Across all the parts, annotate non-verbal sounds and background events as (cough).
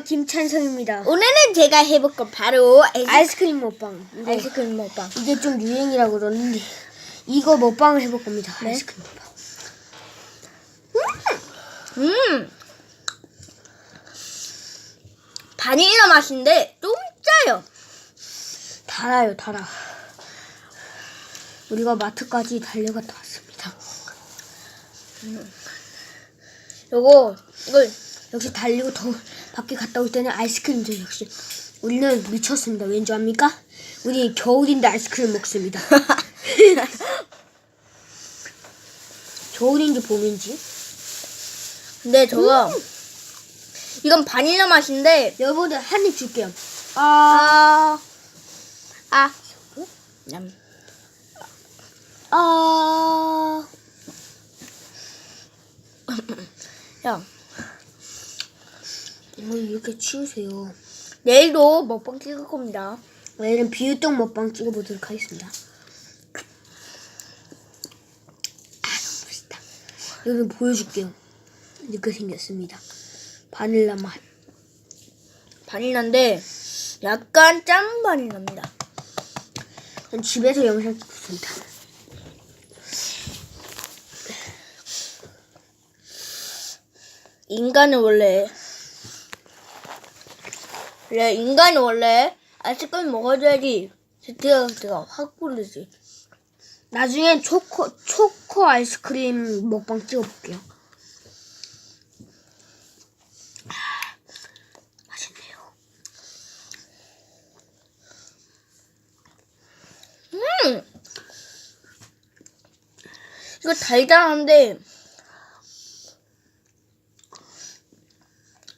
안녕하세요. 김찬성입니다. 오늘은 제가 해볼 건 바로 아이스, 아이스크림 먹방. 근데 아이스크림 먹방. 이게 좀 유행이라고 그러는데 이거 먹방을 해볼 겁니다. 네? 아이스크림 먹방. 음. 바닐라 맛인데 좀 짜요. 달아요 달아. 우리가 마트까지 달려갔다 왔습니다. 요거 이걸 역시 달리고 더 밖에 갔다 올 때는 아이스크림도 역시 우리는 미쳤습니다 왠지 압니까? 우리 겨울인데 아이스크림 먹습니다 (laughs) 겨울인지 봄인지 근데 저거 이건 바닐라 맛인데 여러분들 한 입 줄게요 아. 아. 냠. 아... 야, 뭐 이렇게 치우세요. 내일도 먹방 찍을 겁니다. 내일은 비유떡 먹방 찍어보도록 하겠습니다. 아 너무 맛있다. 여러분 보여줄게요. 이렇게 생겼습니다. 바닐라 맛. 바닐라인데 약간 짠 바닐라입니다. 전 집에서 영상 찍습니다. 인간은 원래 그래 인간은 원래 아이스크림 먹어줘야지. 스트레스가 확 풀리지. 나중엔 초코 초코 아이스크림 먹방 찍어볼게요. 아, 맛있네요. 음! 이거 달달한데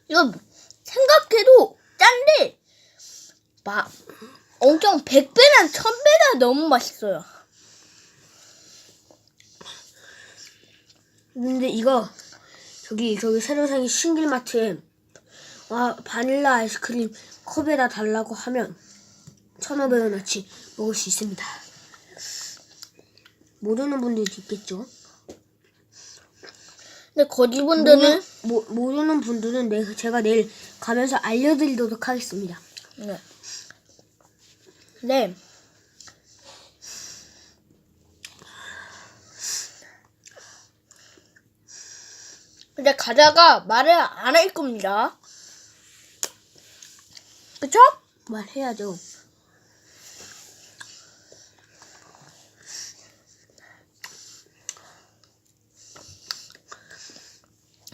이거 생각해도 짠데 막 엄청 100배나 1000배나 너무 맛있어요. 근데 이거 저기 저기 새로 생긴 신길마트에 와 바닐라 아이스크림 컵에다 달라고 하면 1,500원어치 먹을 수 있습니다. 모르는 분들도 있겠죠? 근데 거지분들은 모르는, 모, 모르는 분들은 내, 제가 내일 가면서 알려드리도록 하겠습니다. 네. 네. 근데 가자가 말을 안 할 겁니다. 그쵸? 말해야죠.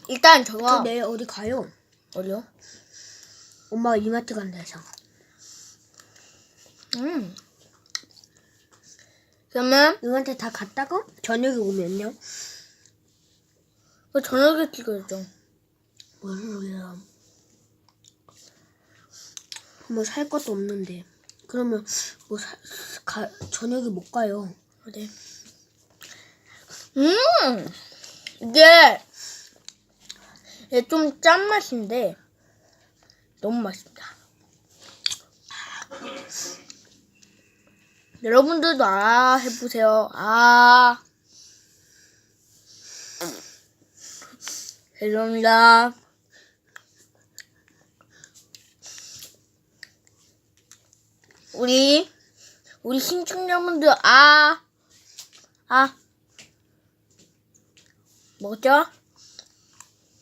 일단 저 저가 내일 어디 가요? 어디요? 엄마가 이마트 간다 해서. 음. 그러면 누구한테 다 갔다가 저녁에 오면요? 그 저녁에 찍어야죠. 뭔 소리야. 뭐 살 것도 없는데. 그러면 뭐 사, 가, 저녁에 못 가요. 어디? 음. 이게 좀 짠맛인데 너무 맛있다. 여러분들도 아 해보세요. 아 죄송합니다. 우리 우리 신청자분들 아 아. 뭐죠?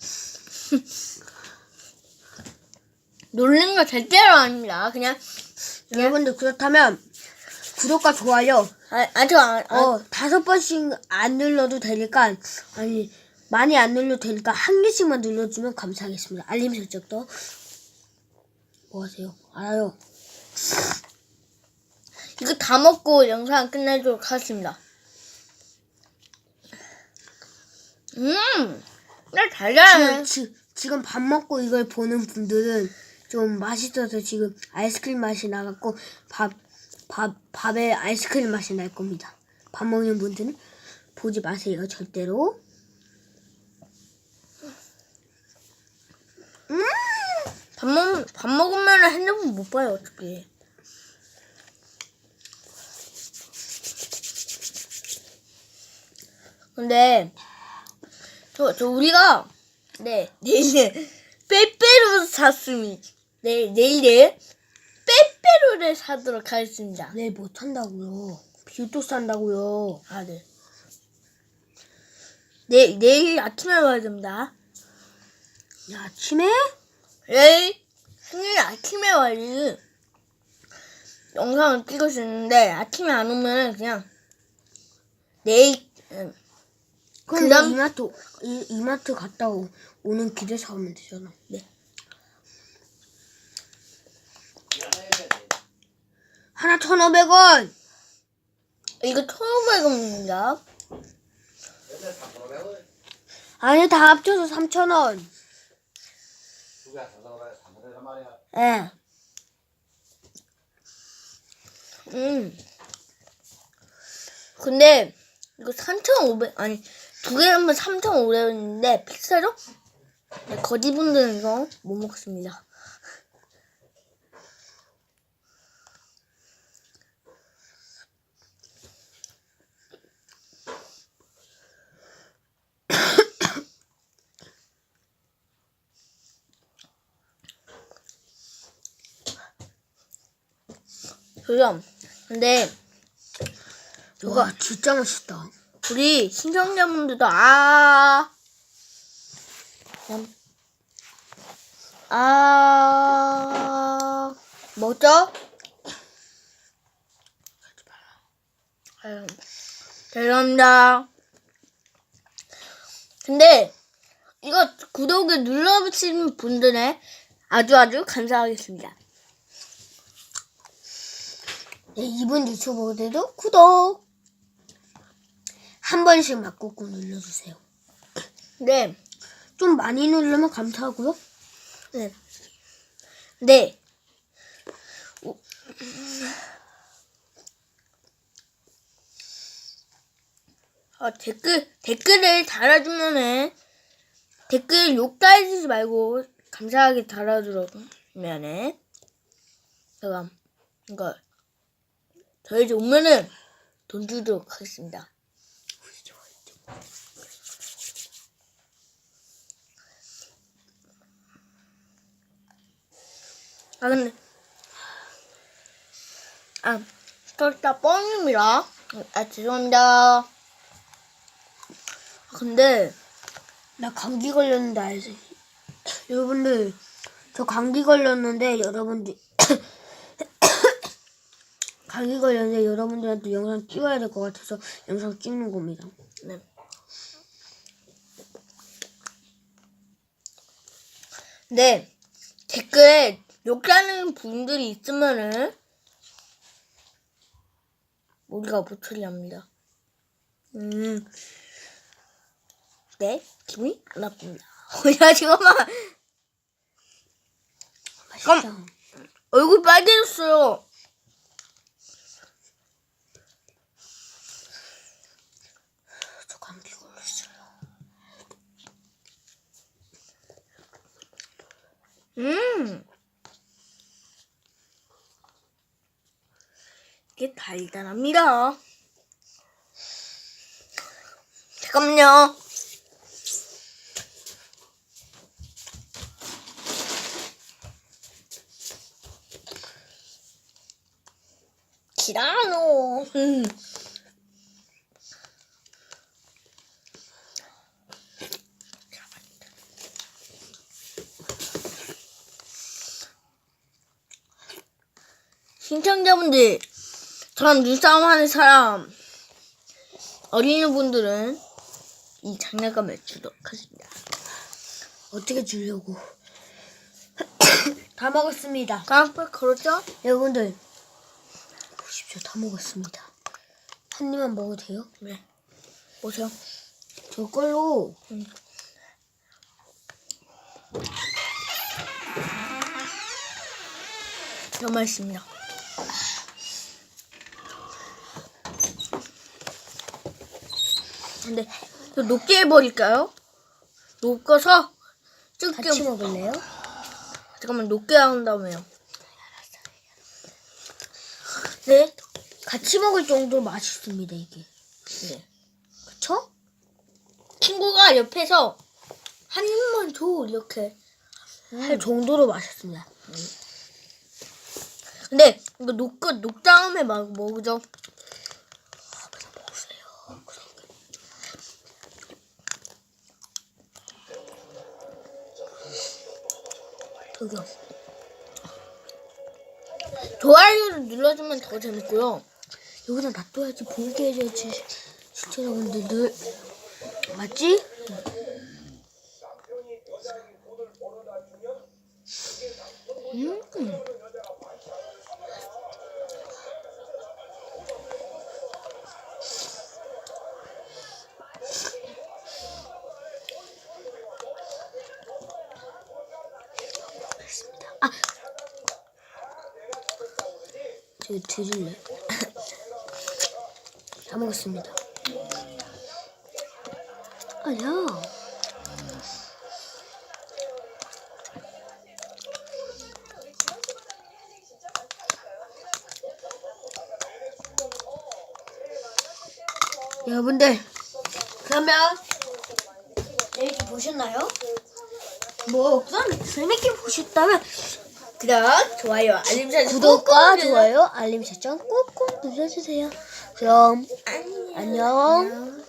(laughs) 놀는 거 절대로 아닙니다. 그냥 여러분들 그렇다면 구독과 좋아요 아, 아직 안, 아, 어 다섯 번씩 안 눌러도 되니까 아니 많이 안 눌러도 되니까 한 개씩만 눌러주면 감사하겠습니다. 알림 설정도 뭐 하세요? 알아요. 이거 다 먹고 영상 끝내도록 하겠습니다. 음, 나 달달해. 지금, 지, 지금 밥 먹고 이걸 보는 분들은 좀 맛있어서 지금 아이스크림 맛이 나갖고 밥, 밥, 밥에 아이스크림 맛이 날 겁니다. 밥 먹는 분들은 보지 마세요, 절대로. 밥 먹, 밥 먹으면 핸드폰 못 봐요, 어떻게. 근데 저, 저 우리가 네 내일 (laughs) 빼빼로 샀습니다. 네, 내일 내일 빼빼로를 사도록 하겠습니다. 내일 못 한다고요. 비도 산다고요. 아, 네. 내, 내일 아침에 와야 됩니다. 야, 아침에? 내일 생일 아침에 와야지. 영상을 찍을 수 있는데 아침에 안 오면 그냥 내일 음, 그럼 그다음- 이마트 이, 이마트 갔다 오, 오는 길에 사오면 되잖아. 네. 하나 천오백 원. 이거 1,500원입니다. 아니 다 합쳐서 삼천 원. 예. 음. 근데 이거 3,500 아니 두개 하면 3,500원인데 비싸죠? 네, 거지분들은 이거 못 먹습니다. 그럼 근데 와 진짜 맛있다. 우리 시청자분들도 아, 그냥 아, 뭐죠? 아유, 죄송합니다. 근데 이거 구독을 눌러주시는 분들에 아주 아주 감사하겠습니다. 네, 이분 유튜버들도 구독 한 번씩만 꾹꾹 눌러주세요. 네, 좀 많이 누르면 감사하고요. 네, 네. 어, 댓글, 댓글을 달아주면은, 댓글 욕 달아주지 말고, 감사하게 달아주면은, 제가, 이거, 저희 집 오면은, 돈 주도록 하겠습니다. 아, 근데, 아, 진짜 뻥입니다. 아, 죄송합니다. 아, 근데, 나 감기 걸렸는데 알지? 여러분들 저 감기 걸렸는데 여러분들 감기 걸렸는데 여러분들한테 영상 찍어야 될 것 같아서 영상 찍는 겁니다. 네. 네, 댓글에 욕하는 분들이 있으면은, 우리가 못 처리합니다. 음, 네, 기분이 안 나쁩니다. 야, 잠깐만. 맛있다. 얼굴 빨개졌어요. 저 감기 걸렸어요. 음. 이게 달달합니다. 잠깐만요. 티라노. 음. 신청자분들, 저랑 눈싸움 하는 사람, 어린이분들은 이 장난감을 주도록 하겠습니다. 어떻게 주려고? (coughs) 다 먹었습니다. 깜빡 걸었죠? 여러분들 보십시오. 다 먹었습니다. 한 입만 먹어도 돼요? 네. 보세요. 저걸로 너무 맛있습니다. 근데 저 높게 해버릴까요? 높아서 쭉쭉 같이 먹을래요? 잠깐만 높게 한 다음에요. 네, 같이 먹을 정도로 맛있습니다 이게. 네. 그쵸? 친구가 옆에서 한 입만 줘 이렇게 할 정도로 맛있습니다. 근데 이거 녹, 녹 다음에 막 먹죠. 좋아요를 눌러주면 더 재밌고요. 여기다 놔둬야지 보이게 해줘야지 시청자분들 맞지? 음. 아 제가 드릴래 (coughs) 다 먹었습니다. 아니야. 여러분들 그러면 재밌게 보셨나요? 뭐 우선 재밌게 보셨다면 그럼 좋아요, 알림 설정 구독과 좋아요, 알림 설정 꾹꾹 눌러주세요. 그럼 안녕. 안녕.